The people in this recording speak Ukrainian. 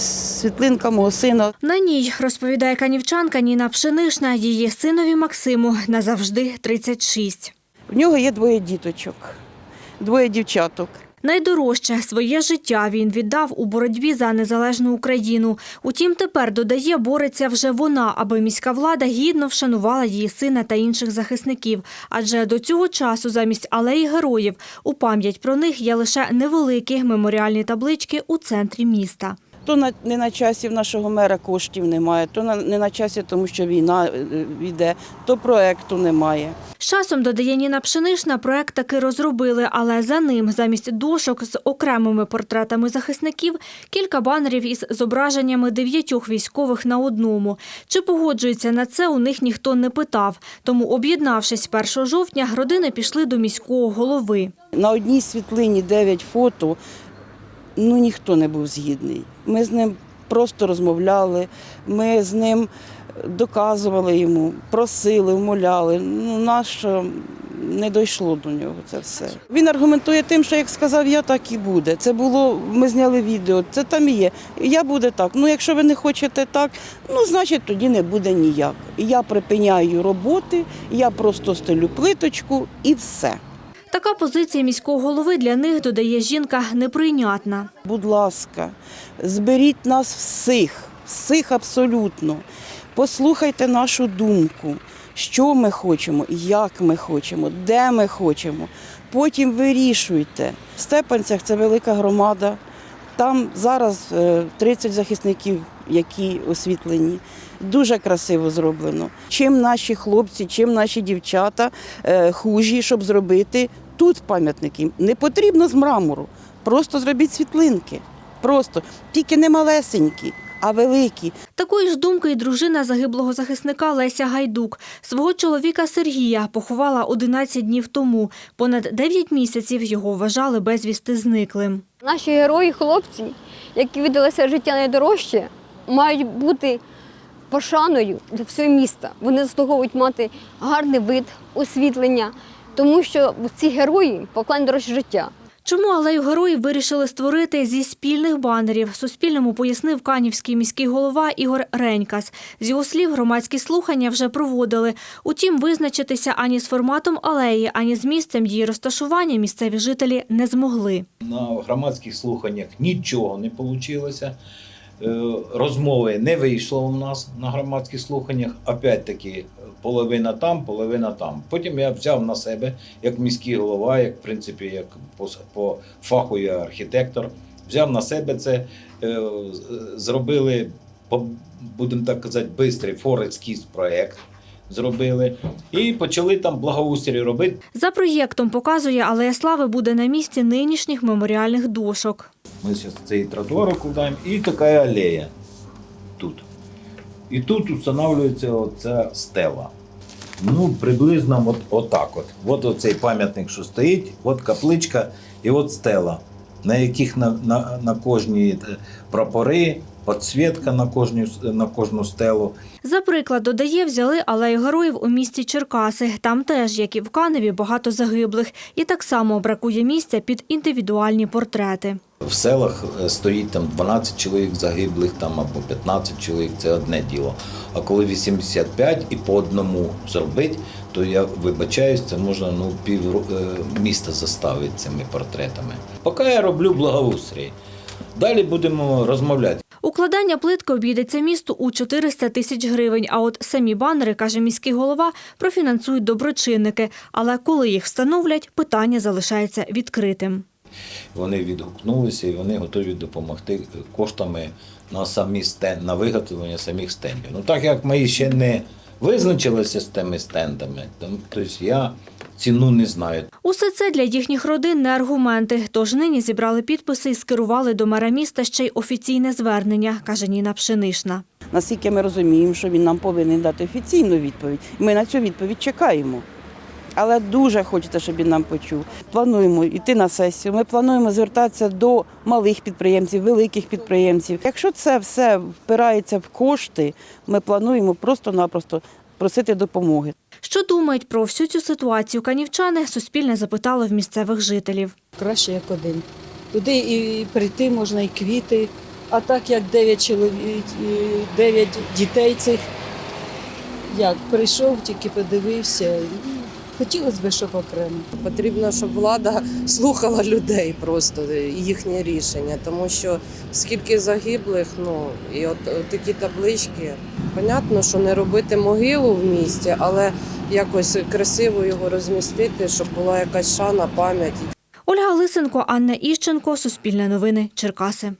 світлинка мого сина. На ній, розповідає канівчанка Ніна Пшенишна, її синові Максиму назавжди 36. В нього є двоє діточок, двоє дівчаток. Найдорожче своє життя він віддав у боротьбі за незалежну Україну. Утім, тепер додає, бореться вже вона, аби міська влада гідно вшанувала її сина та інших захисників. Адже до цього часу замість алеї героїв у пам'ять про них є лише невеликі меморіальні таблички у центрі міста. То на, не на часі в нашого мера коштів немає, то на, не на часі, тому що війна е, йде, то проекту немає. З часом, додає Ніна Пшенишна, проект таки розробили, але за ним замість дошок з окремими портретами захисників кілька банерів із зображеннями дев'ятьох військових на одному. Чи погоджується на це, у них ніхто не питав. Тому, об'єднавшись 1 жовтня, родини пішли до міського голови. На одній світлині 9 фото, ну ніхто не був згідний. Ми з ним просто розмовляли, ми з ним доказували йому, просили, вмоляли. Ну, нащо не дійшло до нього це все. Він аргументує тим, що як сказав я, так і буде. Це було, ми зняли відео, це там є. Я буде так. Ну, якщо ви не хочете так, ну значить тоді не буде ніяк. Я припиняю роботи, я просто стелю плиточку і все. Така позиція міського голови для них, додає жінка, неприйнятна. Будь ласка, зберіть нас всіх, всіх абсолютно. Послухайте нашу думку, що ми хочемо, як ми хочемо, де ми хочемо. Потім вирішуйте. В Степанцях це велика громада. Там зараз е, 30 захисників, які освітлені. Дуже красиво зроблено. Чим наші хлопці, чим наші дівчата е, хужі, щоб зробити тут пам'ятники. Не потрібно з мрамору. Просто зробіть світлинки. Просто тільки не малесенькі, а великі. Такої ж думки і дружина загиблого захисника Леся Гайдук. Свого чоловіка Сергія поховала 11 днів тому. Понад 9 місяців його вважали безвісти зниклим. Наші герої, хлопці, які віддали своє життя найдорожче, мають бути пошаною для всього міста. Вони заслуговують мати гарний вид, освітлення, тому що ці герої поклали дорожче життя. Чому алею героїв вирішили створити зі спільних банерів? Суспільному пояснив канівський міський голова Ігор Ренькас. З його слів, громадські слухання вже проводили. Утім, визначитися ані з форматом алеї, ані з місцем її розташування місцеві жителі не змогли. На громадських слуханнях нічого не вийшло. Розмови не вийшло у нас на громадських слуханнях. Опять-таки, половина там, половина там. Потім я взяв на себе, як міський голова, як в принципі, як по, по фаху я архітектор, взяв на себе це, е, зробили, будемо так казати, бистрий форекскіз проєкт. Зробили і почали там благоустрій робити. За проєктом показує, алея слави буде на місці нинішніх меморіальних дошок. Мы сейчас цей тротуар укладаем, и такая аллея тут. І тут встановлюється оця стела. Ну, приблизно от, отак от. От оцей пам'ятник, що стоїть, от капличка і от стела, на яких на, на, на кожній е, прапори, підсвітка на кожну, на кожну стелу. За приклад, додає, взяли алею героїв у місті Черкаси. Там теж, як і в Каневі, багато загиблих. І так само бракує місця під індивідуальні портрети. В селах е, стоїть там 12 чоловік загиблих там або 15 чоловік, це одне діло. А коли 85 і по одному зробити, то я вибачаюсь, це можна ну, пів е, міста заставити цими портретами. Поки я роблю благоустрій. Далі будемо розмовляти. Укладання плитки обійдеться місту у 400 тисяч гривень, а от самі банери, каже міський голова, профінансують доброчинники. Але коли їх встановлять, питання залишається відкритим. Вони відгукнулися і вони готові допомогти коштами на самі стенд, на виготовлення самих стендів. Ну так як ми ще не визначилися з тими стендами, тобто я ціну не знаю. Усе це для їхніх родин не аргументи. Тож нині зібрали підписи і скерували до мера міста ще й офіційне звернення, каже Ніна Пшенишна. Наскільки ми розуміємо, що він нам повинен дати офіційну відповідь. Ми на цю відповідь чекаємо. Але дуже хочеться, щоб він нам почув. Плануємо йти на сесію. Ми плануємо звертатися до малих підприємців, великих підприємців. Якщо це все впирається в кошти, ми плануємо просто-напросто просити допомоги. Що думають про всю цю ситуацію канівчани, Суспільне запитало в місцевих жителів. краще як один. Туди і прийти можна, і квіти А так як 9 чоловік, 9 дітей цих, як прийшов, тільки подивився. Хотілося б, щоб окремо. Потрібно, щоб влада слухала людей просто їхнє рішення, тому що скільки загиблих, ну і от, от такі таблички. Понятно, що не робити могилу в місті, але якось красиво його розмістити, щоб була якась шана, пам'ять. Ольга Лисенко, Анна Іщенко, Суспільне новини, Черкаси.